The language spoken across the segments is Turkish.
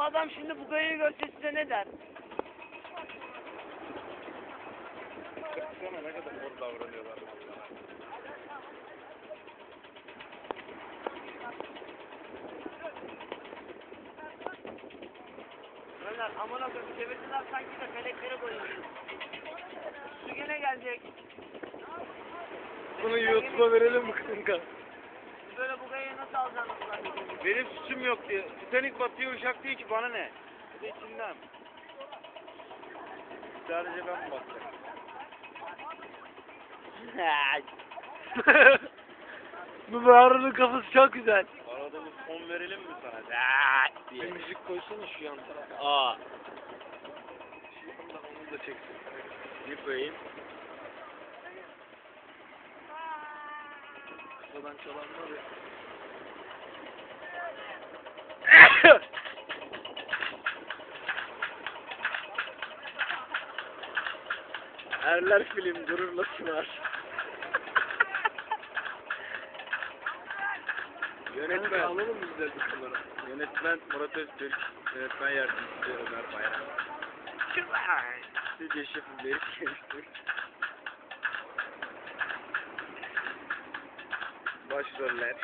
Bu adam şimdi bu gayayı görse size ne der? Baksana ne kadar hor davranıyorlar. Ömer aman akım çevirdiler sanki de feleklere koymuş. Su gene gelecek. Bunu YouTube'a verelim mi kanka? Böyle bu gayayı nasıl alacaksınız lan? Benim suçum yok diye. Titanic batıyor uçak değil ki bana ne? Bir de içinden. Sadece ben mi batacağım? Bu Harun'un kafası çok güzel. Arada bir fon verelim mi sana? Zaaat Bir diye. müzik koysana şu yan tarafa. Aa. Onu da çeksin. Bir koyayım. Kısadan çalan var ya. Erler film gururla sunar. Yönetmen. Alalım güzel bir bunları? Yönetmen Murat Öztürk. Yönetmen yardımcısı Ömer Bayram. Stüdyo şefi Berik Gençtürk. Başroller.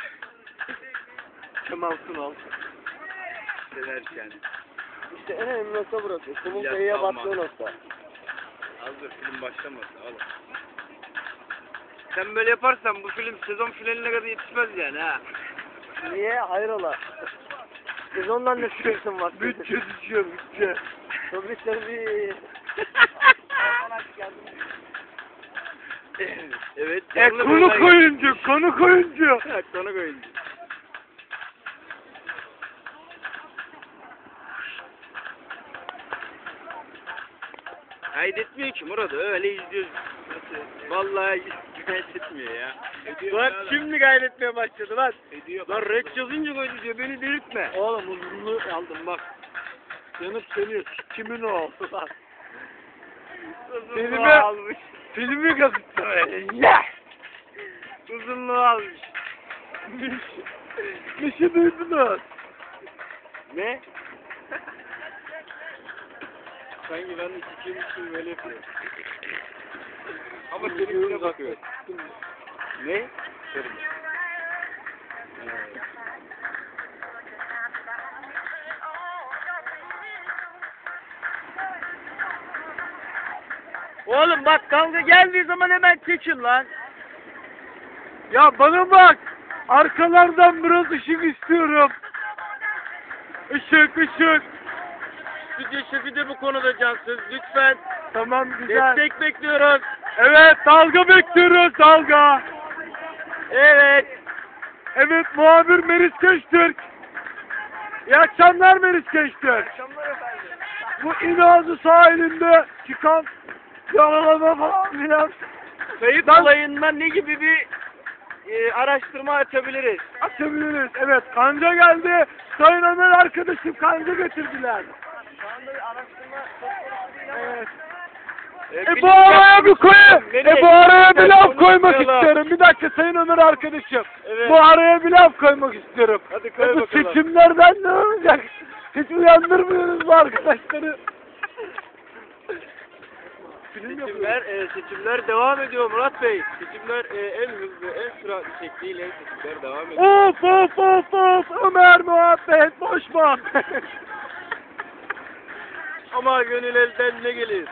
Kemal Sunal. Sever Şen. İşte en önemli nokta burası. Kumun İlyas kayıya Salman. battığı nokta. Hazır film başlamasın oğlum. Sen böyle yaparsan bu film sezon finaline kadar yetişmez yani ha. Niye? Hayrola? Sezondan ne sıkıntın var? Bütçe düşüyor bütçe. Sovyetler bir... evet. E konuk böyle- oyuncu, konuk oyuncu. Konuk oyuncu. Kaydetmiyor ki Murat öyle izliyoruz. Vallahi kaydetmiyor ya. Bak şimdi kaydetmeye başladı bak. Ediyor. Lan red yazınca koydu diyor beni delirtme. Oğlum uzunluğu aldım bak. Yanıp sönüyor. Kimin o oldu lan? Filmi, almış. Filmi kapıttı. Ya! Uzunluğu almış. Bir şey duydunuz. Ne? Sanki ben de için böyle yapıyorum. Ama senin bize bakıyor. Ne? Senin. Evet. Oğlum bak kavga geldiği zaman hemen çekin lan. Ya bana bak. Arkalardan biraz ışık istiyorum. Işık ışık. Stüdyo şefi de bu konuda cansız. Lütfen Tamam güzel. destek bekliyoruz. Evet dalga bekliyoruz dalga. Evet. Evet muhabir Meris Köştürk. İyi akşamlar Meris Köştürk. Bu İnazı sahilinde çıkan yaralama falan filan Kayıp olayından ne gibi bir e, araştırma açabiliriz? açabiliriz. Evet kanca geldi. Sayın Ömer arkadaşım kanca getirdiler. Evet. E, E bu araya bir koy. E bu araya bir laf koymak istiyorum. Bir dakika Sayın Ömer arkadaşım. Evet. Bu araya bir laf koymak istiyorum. Hadi E koy bu bakalım. seçimlerden ne olacak? Hiç uyandırmıyoruz bu arkadaşları. Film Seçimler, yapıyoruz. e, seçimler devam ediyor Murat Bey. Seçimler e, en hızlı, en süratli şekliyle seçimler devam ediyor. Of of of of Ömer muhabbet boş muhabbet. Ama gönül elden ne gelir?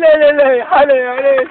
le le le hale hale.